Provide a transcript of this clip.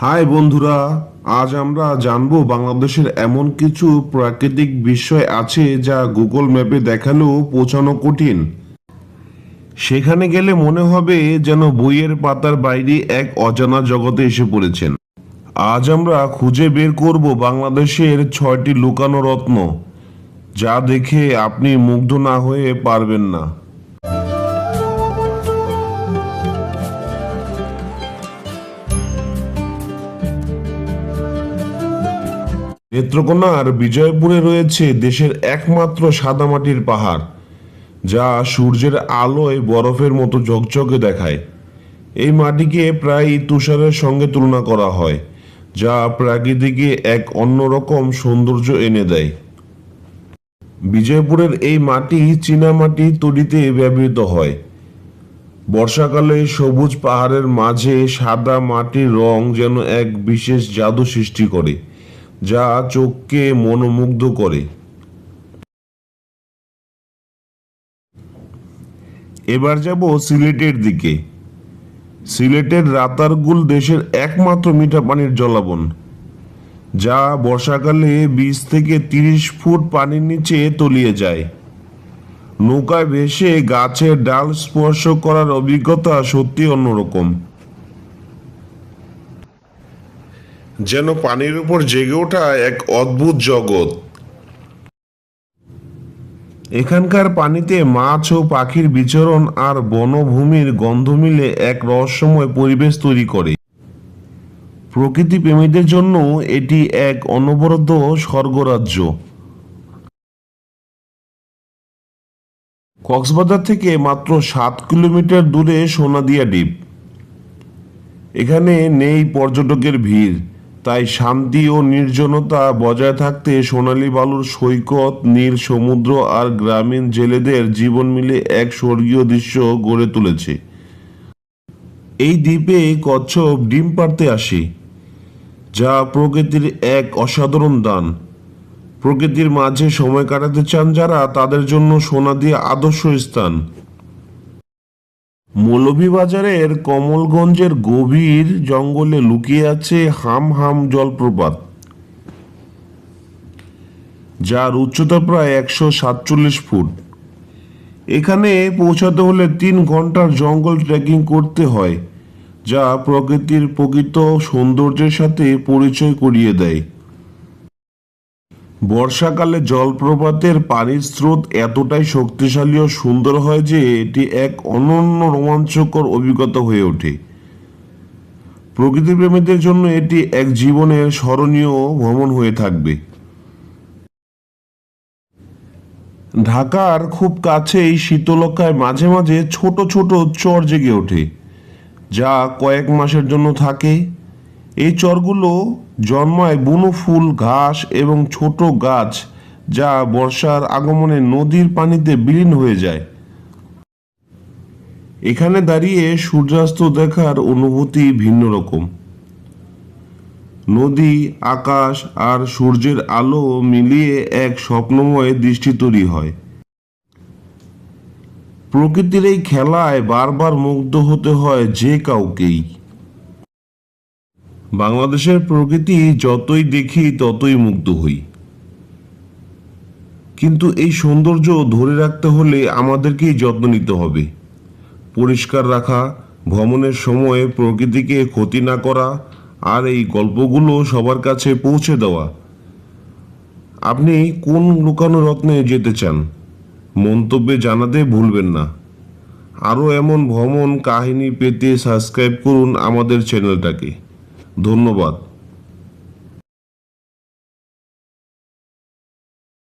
High বন্ধুরা, আজ আমরা জানব বাংলাদেশের এমন কিছু প্রাকৃতিক বিষয় আছে যা গুগল ম্যাপে দেখালেও পৌঁছানো কঠিন। সেখানে গেলে মনে হবে যেন বইয়ের পাতার বাইরে এক অজানা জগতে এসে পড়েছেন। আজ আমরা খুঁজে বের করব বাংলাদেশের ছয়টি লুকানো রত্ন, যা দেখে আপনি মুগ্ধ না হয়ে পারবেন না। নেত্রকোনার বিজয়পুরে রয়েছে দেশের একমাত্র সাদামাটির পাহাড়, যা সূর্যের আলোয় বরফের মতো ঝকঝকে দেখায়। এই মাটিকে প্রায় তুষারের সঙ্গে তুলনা করা হয়, যা প্রাকৃতিকে এক অন্যরকম সৌন্দর্য এনে দেয়। বিজয়পুরের এই মাটি চীনামাটি তৈরিতে ব্যবহৃত হয়। বর্ষাকালে সবুজ পাহাড়ের মাঝে সাদা মাটির রং যেন এক বিশেষ জাদু সৃষ্টি করে। যা চোখকে মনোমুগ্ধ করে। এবার যাব সিলেটের দিকে। সিলেটের রাতারগুল দেশের একমাত্র মিঠা পানির জলাবন, যা বর্ষাকালে বিশ থেকে তিরিশ ফুট পানির নিচে তলিয়ে যায়। নৌকায় ভেসে গাছের ডাল স্পর্শ করার অভিজ্ঞতা সত্যি অন্যরকম। যেন পানির উপর জেগে ওঠা এক অদ্ভুত জগৎ। এখানকার পানিতে মাছ ও পাখির বিচরণ আর বনভূমির গন্ধ মিলে এক রহস্যময় পরিবেশ তৈরি করে। প্রকৃতি প্রেমীদের জন্য এটি এক অনবরত স্বর্গরাজ্য। কক্সবাজার থেকে মাত্র সাত কিলোমিটার দূরে সোনাদিয়া দ্বীপ। এখানে নেই পর্যটকের ভিড়। তাই শান্তি ও নির্জনতা বজায় থাকতে সোনালী বালুর সৈকত, নীল সমুদ্র আর গ্রামীণ জেলেদের জীবন মিলে এক স্বর্গীয় দৃশ্য গড়ে তুলেছে। এই দ্বীপে কচ্ছপ ডিম পাড়তে আসে, যা প্রকৃতির এক অসাধারণ দান। প্রকৃতির মাঝে সময় কাটাতে চান যারা, তাদের জন্য সোনা দিয়ে আদর্শ স্থান। মৌলভীবাজারের কমলগঞ্জের গভীর জঙ্গলে লুকিয়ে আছে হাম হাম জলপ্রপাত, যার উচ্চতা প্রায় একশো সাতচল্লিশ ফুট। এখানে পৌঁছাতে হলে তিন ঘণ্টার জঙ্গল ট্রেকিং করতে হয়, যা প্রকৃতির প্রকৃত সৌন্দর্যের সাথে পরিচয় করিয়ে দেয়। বর্ষাকালে জলপ্রপাতের পানির স্রোত এতটাই শক্তিশালী ও সুন্দর হয় যে এটি এক অনন্য রোমাঞ্চকর অভিজ্ঞতা হয়ে ওঠে। প্রকৃতিপ্রেমীদের জন্য এটি এক জীবনের স্মরণীয় ভ্রমণ হয়ে থাকবে। ঢাকার খুব কাছেই শীতলকায় মাঝে মাঝে ছোট ছোট চর জেগে ওঠে, যা কয়েক মাসের জন্য থাকে। এই চরগুলো জন্মায় বুনো ফুল, ঘাস এবং ছোট গাছ যা বর্ষার আগমনে নদীর পানিতে বিলীন হয়ে যায়। এখানে দাঁড়িয়ে সূর্যাস্ত দেখার অনুভূতি ভিন্ন রকম। নদী, আকাশ আর সূর্যের আলো মিলিয়ে এক স্বপ্নময় দৃষ্টি তৈরি হয়। প্রকৃতির এই খেলায় বারবার মুগ্ধ হতে হয় যে কাউকেই। বাংলাদেশের প্রকৃতি যতই দেখি, ততই মুগ্ধ হই। কিন্তু এই সৌন্দর্য ধরে রাখতে হলে আমাদেরকেই যত্ন নিতে হবে। পরিষ্কার রাখা, ভ্রমণের সময় প্রকৃতিকে ক্ষতি না করা, আর এই গল্পগুলো সবার কাছে পৌঁছে দেওয়া। আপনি কোন লুকানো রত্নে যেতে চান, মন্তব্যে জানাতে ভুলবেন না। আরও এমন ভ্রমণ কাহিনী পেতে সাবস্ক্রাইব করুন আমাদের চ্যানেলটাকে। ধন্যবাদ